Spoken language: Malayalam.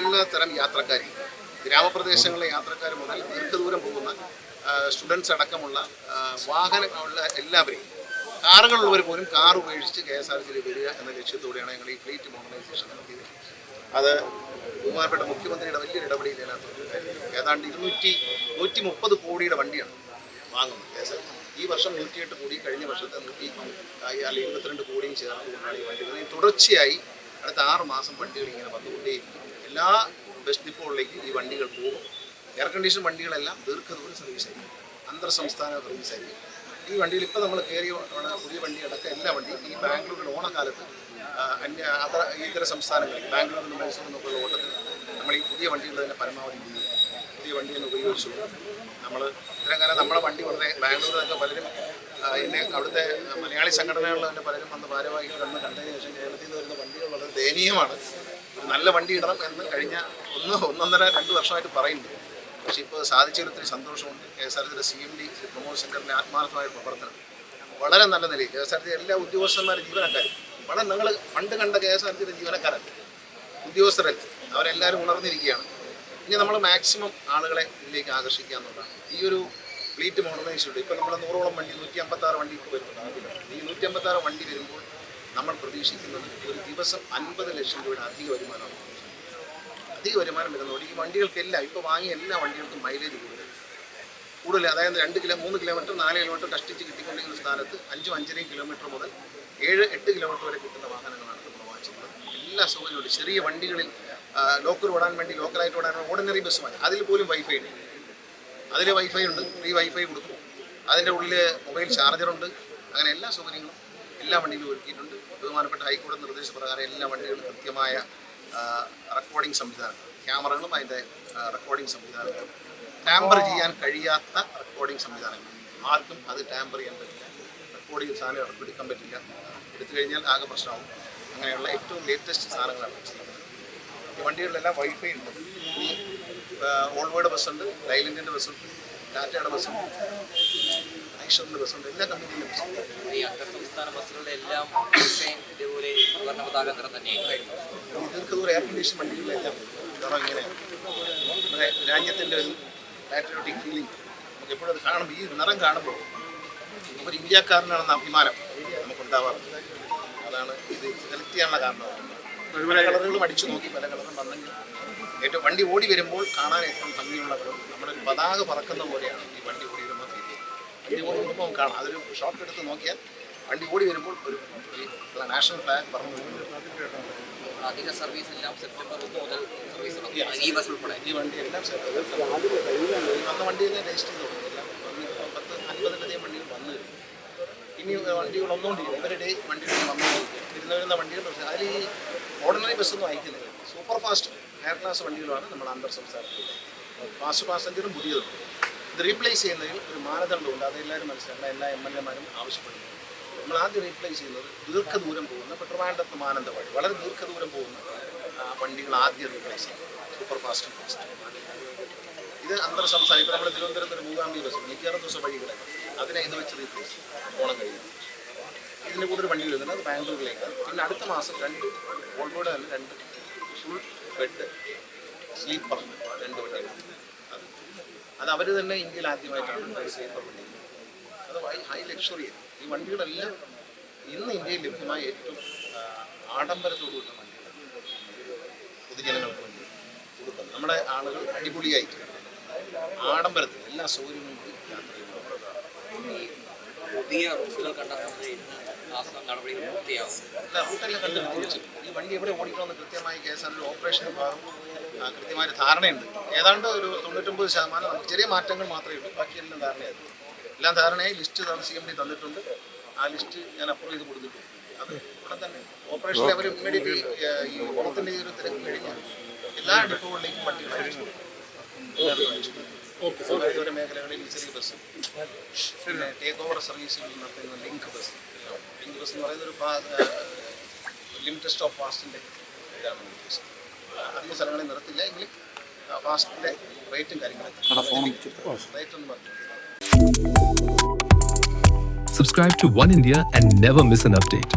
എല്ലാ തരം യാത്രക്കാരെയും ഗ്രാമപ്രദേശങ്ങളിലെ യാത്രക്കാർ മുതൽ ദീർഘദൂരം പോകുന്ന സ്റ്റുഡൻസ് അടക്കമുള്ള വാഹനങ്ങളുള്ള എല്ലാവരെയും കാറുകളുള്ളവർ പോലും കാർ ഉപേക്ഷിച്ച് കെ എസ് ആർ സിയിൽ വരിക എന്ന ലക്ഷ്യത്തോടെയാണ് ഞങ്ങൾ ഈ ഫ്ലീറ്റ് മോഡലൈസേഷൻ നടത്തിയത്. അത് ബഹുമാനപ്പെട്ട മുഖ്യമന്ത്രിയുടെ വലിയൊരു ഇടപെടലിൽ ഇതിനകത്ത് ഏതാണ്ട് ഇരുന്നൂറ്റി നൂറ്റി മുപ്പത് കോടിയുടെ വണ്ടിയാണ് വാങ്ങുന്നത് കെ എസ് ആർ ഈ വർഷം നൂറ്റിയെട്ട് കോടി കഴിഞ്ഞ വർഷത്തെ നൂറ്റി അല്ലെങ്കിൽ ഇരുപത്തിരണ്ട് കോടിയും ചേർന്നുകൊണ്ടാണ് ഈ വണ്ടി തുടർച്ചയായി അടുത്ത ആറ് മാസം വണ്ടികൾ ഇങ്ങനെ വന്നുകൊണ്ടേയിരിക്കും എല്ലാ ബസ് ഡിപ്പോകളിലേക്കും ഈ വണ്ടികൾ പോകും. എയർ കണ്ടീഷൻ വണ്ടികളെല്ലാം ദീർഘദൂര സർവീസ് ആയിരിക്കും. അന്തർ സംസ്ഥാന സർവീസ് ആയിരിക്കും. ഈ വണ്ടിയിൽ ഇപ്പോൾ നമ്മൾ കയറിയ പുതിയ വണ്ടി അടക്കം എല്ലാ വണ്ടിയും ഈ ബാംഗ്ലൂരിൽ ഓണക്കാലത്ത് അന്യ അതർ ഇതര സംസ്ഥാനങ്ങളിൽ ബാംഗ്ലൂരിൽ നിന്ന് മൈസൂരിൽ നിന്നൊക്കെയുള്ള ഓട്ടത്തിൽ നമ്മൾ ഈ പുതിയ വണ്ടികൾ തന്നെ പരമാവധി പുതിയ പുതിയ തന്നെ ഉപയോഗിച്ചു നമ്മൾ ഇത്രയും കാലം നമ്മുടെ വണ്ടി വളരെ ബാംഗ്ലൂരിലൊക്കെ പലരും എന്നെ അവിടുത്തെ മലയാളി സംഘടനകളിൽ തന്നെ പലരും വന്ന് ഭാരവാഹികൾ വന്ന് കണ്ടതിന് ശേഷം കേരളത്തിൽ നിന്ന് വരുന്ന വണ്ടികൾ വളരെ ദയനീയമാണ്. നല്ല വണ്ടി ഇടണം എന്ന് കഴിഞ്ഞ ഒന്ന് ഒന്നൊന്നര രണ്ട് വർഷമായിട്ട് പറയുന്നുണ്ട്. പക്ഷേ ഇപ്പോൾ സാധിച്ചതിൽ സന്തോഷമുണ്ട്. കെ എസ് ആർ ടിയുടെ C M D Shri Pramod ശങ്കറിന്റെ ആത്മാർത്ഥമായ പ്രവർത്തനം. വളരെ നല്ല നിലയിൽ കെ എസ് ആർ ടി എല്ലാ ഉദ്യോഗസ്ഥന്മാരും ജീവനക്കാരും വളരെ നിങ്ങൾ പണ്ട് കണ്ട കെ എസ് ആർ ടിയുടെ ജീവനക്കാരല്ല ഉദ്യോഗസ്ഥരല്ല അവരെല്ലാവരും ഉണർന്നിരിക്കുകയാണ്. ഇനി നമ്മൾ മാക്സിമം ആളുകളെ ഇതിലേക്ക് ആകർഷിക്കുക എന്നുള്ളതാണ്. ഈ ഒരു ഫ്ലീറ്റ് മോഡർണൈസ് ഉണ്ട് ഇപ്പോൾ നമ്മൾ നൂറോളം വണ്ടി നൂറ്റി അമ്പത്താറ് വണ്ടി ഇപ്പോൾ വരുന്നുണ്ട്. ഈ നൂറ്റി അമ്പത്താറ് വണ്ടി വരുമ്പോൾ നമ്മൾ പ്രതീക്ഷിക്കുന്നത് ഒരു ദിവസം അൻപത് ലക്ഷം രൂപയുടെ അധിക വരുമാനമാണ്. അധിക വരുമാനം വരുന്നതോടെ ഈ വണ്ടികൾക്കെല്ലാം ഇപ്പോൾ വാങ്ങിയ എല്ലാ വണ്ടികൾക്കും മൈലേജ് കൂടുതൽ. കൂടുതൽ അതായത് രണ്ട് കിലോ മൂന്ന് കിലോമീറ്റർ നാല് കിലോമീറ്റർ കഷ്ടിച്ച് കിട്ടിക്കൊണ്ടിരിക്കുന്ന സ്ഥാനത്ത് അഞ്ചും അഞ്ചരയും കിലോമീറ്റർ മുതൽ ഏഴ് എട്ട് കിലോമീറ്റർ വരെ കിട്ടുന്ന വാഹനങ്ങളാണ് നമ്മൾ വാങ്ങിച്ചിട്ടുള്ളത് എല്ലാ സൗകര്യമുണ്ട് ചെറിയ വണ്ടികളിൽ ലോക്കർ ഓടാൻ വേണ്ടി ലോക്കലായിട്ട് ഓടാൻ ഓർഡിനറി ബസ് വാങ്ങി അതിൽ പോലും വൈഫൈ ഉണ്ട് അതിൽ വൈഫൈ ഉണ്ട്. ഫ്രീ വൈഫൈ കൊടുക്കും. അതിന്റെ ഉള്ളിൽ മൊബൈൽ ചാർജറുണ്ട് അങ്ങനെ എല്ലാ സൗകര്യങ്ങളും എല്ലാ വണ്ടികളും ഒരുക്കിയിട്ടുണ്ട്. ബഹുമാനപ്പെട്ട ഹൈക്കോടതി നിർദ്ദേശപ്രകാരം എല്ലാ വണ്ടികളും കൃത്യമായ റെക്കോർഡിംഗ് സംവിധാനം ക്യാമറകളും അതിന്റെ റെക്കോർഡിംഗ് സംവിധാനങ്ങളും ടാമ്പർ ചെയ്യാൻ കഴിയാത്ത റെക്കോർഡിംഗ് സംവിധാനങ്ങൾ. ആർക്കും അത് ടാമ്പർ ചെയ്യാൻ പറ്റില്ല. റെക്കോർഡിംഗ് സാധനം എടുക്കാൻ പറ്റില്ല. എടുത്തു കഴിഞ്ഞാൽ ആകെ പ്രശ്നമാവും. അങ്ങനെയുള്ള ഏറ്റവും ലേറ്റസ്റ്റ് സാധനങ്ങളാണ് ചെയ്യുന്നത് ഈ വണ്ടികളിലെല്ലാം വൈഫൈ ഉണ്ട്. ഈ ഓൾവേഡ് ബസ്സുണ്ട് ലൈലൻഡിന്റെ ബസ്സുണ്ട് ടാറ്റയുടെ ബസ്സുണ്ട് ഐഷറിന്റെ ബസ്സുണ്ട് എല്ലാ കമ്പനിയിലും ബസ്സുണ്ട് ഈ അന്തർ സംസ്ഥാന ബസ്സുകളുടെ എല്ലാം ഡിസൈൻ ഇതേപോലെ വർണ പതാകന്തരം തന്നെയായിരുന്നു ഈ ദീർഘദൂര എയർ കണ്ടീഷൻ വണ്ടികളിലെല്ലാം ഇങ്ങനെ നമ്മുടെ രാജ്യത്തിന്റെ ഒരു പാട്രിയോട്ടിക് ഫീലിംഗ് നമുക്ക് എപ്പോഴും അത് കാണുമ്പോൾ ഈ നിറം കാണുമ്പോൾ നമുക്കൊരു ഇന്ത്യക്കാരനാണെന്ന അഭിമാനം നമുക്കുണ്ടാവാറുണ്ട് അതാണ് ഇത് സെലക്ട് ചെയ്യാനുള്ള കാരണം. പല കളറുകളും അടിച്ചു നോക്കി പല കളറും വന്നെങ്കിൽ ഏറ്റവും വണ്ടി ഓടി വരുമ്പോൾ കാണാൻ ഏറ്റവും ഭംഗിയുള്ള കളർ നമ്മുടെ ഒരു പതാക പറക്കുന്ന പോലെയാണ് ഈ വണ്ടി ഓടി വണ്ടി ഓടി വരുമ്പോൾ നമുക്ക് കാണാം അതൊരു ഷോർട്ട് എടുത്ത് നോക്കിയാൽ വണ്ടി ഓടി വരുമ്പോൾ ഒരു നാഷണൽ ഫ്ലാഗ് പറഞ്ഞു അധിക സർവീസ് എല്ലാം സെപ്റ്റംബർ ഒന്ന് മുതൽ സർവീസ് ഈ ബസ് ഉൾപ്പെടെ. ഈ വണ്ടി എല്ലാം വന്ന വണ്ടിയിൽ നിന്ന് രജിസ്റ്റർ ചെയ്തു. എല്ലാം പത്ത് അൻപതിലധികം വണ്ടികൾ വന്നു ഇനി വണ്ടികൾ വന്നുകൊണ്ടിരിക്കും ഇവരുടെ വണ്ടികൾ വന്നുകൊണ്ടിരിക്കും ഇരുന്ന് വരുന്ന വണ്ടികൾ അതിൽ ഈ ഓർഡിനറി ബസ്സൊന്നും അയക്കുന്നില്ല സൂപ്പർ ഫാസ്റ്റ് ഹയർ ക്ലാസ് വണ്ടികളാണ് നമ്മൾ അന്തർ സംസ്ഥാനത്തിൽ ഫാസ്റ്റ് പാസഞ്ചറും പുതിയതും. റീപ്ലേസ് ചെയ്യുന്നതിൽ ഒരു മാനദണ്ഡമുണ്ട്. അത് എല്ലാവരും മനസ്സിലാക്കണം. എല്ലാ എം എൽ എമാരും ആവശ്യപ്പെടുന്നു. നമ്മൾ ആദ്യം റീപ്ലേസ് ചെയ്യുന്നത് ദീർഘദൂരം പോകുന്ന ഇപ്പോൾ മാനന്ത വഴി. വളരെ ദീർഘദൂരം പോകുന്ന വണ്ടികൾ ആദ്യം റീപ്ലേസ് ചെയ്യും. സൂപ്പർ ഫാസ്റ്റ് ഫാസ്റ്റ് ഇത് അന്തർ സംസ്ഥാന ഇപ്പോൾ നമ്മുടെ തിരുവനന്തപുരത്ത് ഒരു മൂകാംബി ബസ് മിക്കവാറും ദിവസം വഴികളെ അതിനെ ഇത് വെച്ച് റീപ്ലേസ് ഓണം കഴിയും ഇതിന്റെ കൂടുതൽ വണ്ടി വരുന്നത് അത് ബാംഗ്ലൂരിലേക്കാണ് പിന്നെ അടുത്ത മാസം രണ്ട് ഓൾമോഡ് തന്നെ രണ്ട് ഫുൾ ബെഡ് സ്ലീപ്പർ രണ്ട് വണ്ടികൾ. അത് അത് അവർ തന്നെ ഇന്ത്യയിൽ ആദ്യമായിട്ടാണ് സേഫർ വണ്ടി അത് ഹൈ- ഹൈ ലക്ഷറി ഈ വണ്ടികളെല്ലാം ഇന്ന് ഇന്ത്യയിൽ ലഭ്യമായ ഏറ്റവും ആഡംബരത്തോടു കൂടിയ വണ്ടികളാണ്. പൊതുജനങ്ങൾക്ക് വേണ്ടി കൊടുക്കുന്നത്. നമ്മുടെ ആളുകൾ അടിപൊളിയായി. ആഡംബരത്തിൽ എല്ലാ സൗകര്യങ്ങളും യാത്ര ചെയ്യുന്നു ഈ പുതിയ റൂട്ടുകൾ നടപടികൾ പൂർത്തിയാവും. റൂട്ടെല്ലാം കണ്ടുപിടിച്ചു ഈ വണ്ടി എവിടെ ഓടിക്കണമെന്ന് കൃത്യമായി കെ എസ് ആർ ഓപ്പറേഷൻ വിഭാഗം ആ, കൃത്യമായ ധാരണയുണ്ട്. ഏതാണ്ട് ഒരു തൊണ്ണൂറ്റൊമ്പത് ശതമാനം നമുക്ക് ചെറിയ മാറ്റങ്ങൾ മാത്രമേ ഉള്ളൂ. ബാക്കിയെല്ലാം ധാരണയായിരുന്നു. എല്ലാം ധാരണയായി. ലിസ്റ്റ് സി എം ഡി തന്നിട്ടുണ്ട്. ആ ലിസ്റ്റ് ഞാൻ അപ്രൂവ് ചെയ്ത് കൊടുത്തിട്ടുണ്ട്. അത് തന്നെ ഓപ്പറേഷനിൽ അവർ ഇമ്മീഡിയറ്റ്ലി ഈ ഓണത്തിന്റെ ഒരു തിരക്ക് കഴിഞ്ഞാൽ എല്ലാ ഡിപ്പോകളിലേക്കും വണ്ടികൾ അയച്ചു കൊടുക്കും. മേഖലകളിൽ ചെറിയ ബസ് പിന്നെ ടേക്ക് ഓവർ സർവീസുകൾ നടത്തുന്ന ലിങ്ക് ബസ് ലിങ്ക് ബസ് എന്ന് പറയുന്ന ഒരു ലിമിറ്റഡ് സ്റ്റോപ്പ് ഫാസ്റ്റിന്റെ ഇതാണ് ഉദ്ദേശിച്ചത് അധിക സ്ഥലങ്ങളിൽ നിർത്തില്ല. എങ്കിലും ഫാസ്റ്റിന്റെ റേറ്റും കാര്യങ്ങളും റേറ്റ് ഒന്ന് പറഞ്ഞു Subscribe to One India and never miss an update.